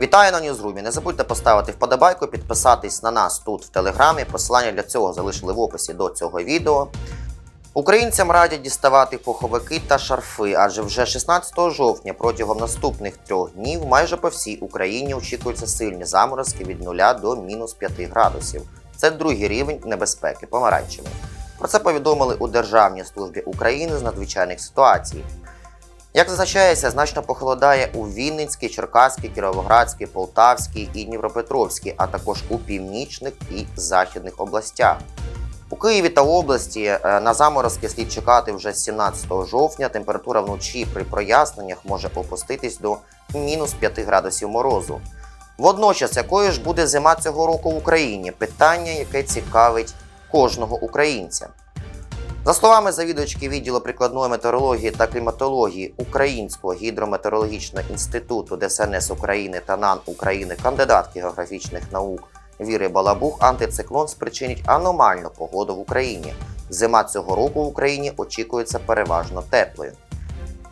Вітаю на Ньюзрумі. Не забудьте поставити вподобайку, підписатись на нас тут в телеграмі. Посилання для цього залишили в описі до цього відео. Українцям радять діставати пуховики та шарфи, адже вже 16 жовтня протягом наступних трьох днів майже по всій Україні очікуються сильні заморозки від 0 до мінус 5 градусів. Це другий рівень небезпеки помаранчевий. Про це повідомили у Державній службі України з надзвичайних ситуацій. Як зазначається, значно похолодає у Вінницькій, Черкаській, Кіровоградській, Полтавській і Дніпропетровській, а також у північних і західних областях. У Києві та області е, на заморозки слід чекати вже 17 жовтня. Температура вночі при проясненнях може опуститись до мінус 5 градусів морозу. Водночас, якою ж буде зима цього року в Україні? Питання, яке цікавить кожного українця. За словами завідувачки відділу прикладної метеорології та кліматології Українського гідрометеорологічного інституту ДСНС України та НАН України, кандидатки географічних наук Віри Балабух, антициклон спричинить аномальну погоду в Україні. Зима цього року в Україні очікується переважно теплою.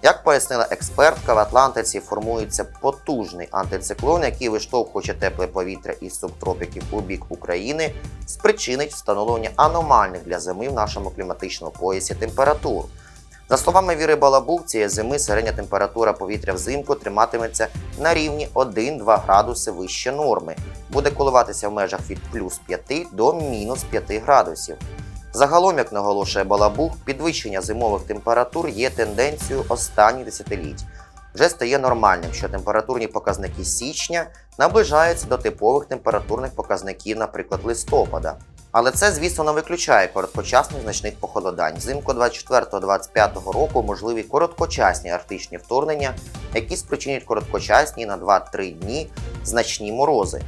Як пояснила експертка, в Атлантиці формується потужний антициклон, який виштовхуючи тепле повітря із субтропіків у бік України, спричинить встановлення аномальних для зими в нашому кліматичному поясі температур. За словами Віри Балабук, цієї зими середня температура повітря взимку триматиметься на рівні 1-2 градуси вище норми, буде коливатися в межах від плюс 5 до мінус 5 градусів. Загалом, як наголошує Балабух, підвищення зимових температур є тенденцією останніх десятиліть. Вже стає нормальним, що температурні показники січня наближаються до типових температурних показників, наприклад, листопада. Але це, звісно, не виключає короткочасних значних похолодань. Взимку 24-25 року можливі короткочасні арктичні вторгнення, які спричинять короткочасні на 2-3 дні значні морози.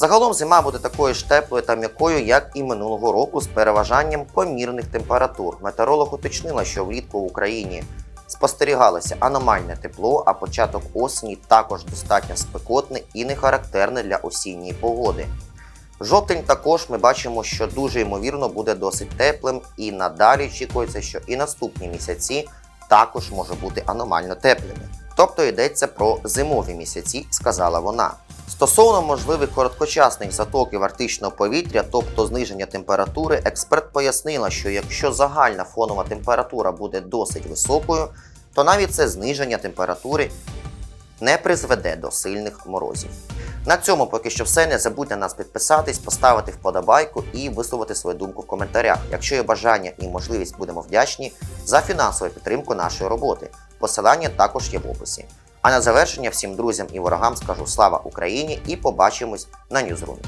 Загалом зима буде такою ж теплою та м'якою, як і минулого року, з переважанням помірних температур. Метеоролог уточнила, що влітку в Україні спостерігалося аномальне тепло, а початок осені також достатньо спекотний і не характерний для осінньої погоди. Жовтень також ми бачимо, що дуже ймовірно буде досить теплим, і надалі очікується, що і наступні місяці також може бути аномально теплими. Тобто йдеться про зимові місяці, сказала вона. Стосовно можливих короткочасних затоків арктичного повітря, тобто зниження температури, експерт пояснила, що якщо загальна фонова температура буде досить високою, то навіть це зниження температури не призведе до сильних морозів. На цьому поки що все. Не забудьте нас підписатись, поставити вподобайку і висловити свою думку в коментарях. Якщо є бажання і можливість, будемо вдячні за фінансову підтримку нашої роботи. Посилання також є в описі. А на завершення всім друзям і ворогам скажу слава Україні і побачимось на Ньюзрумі.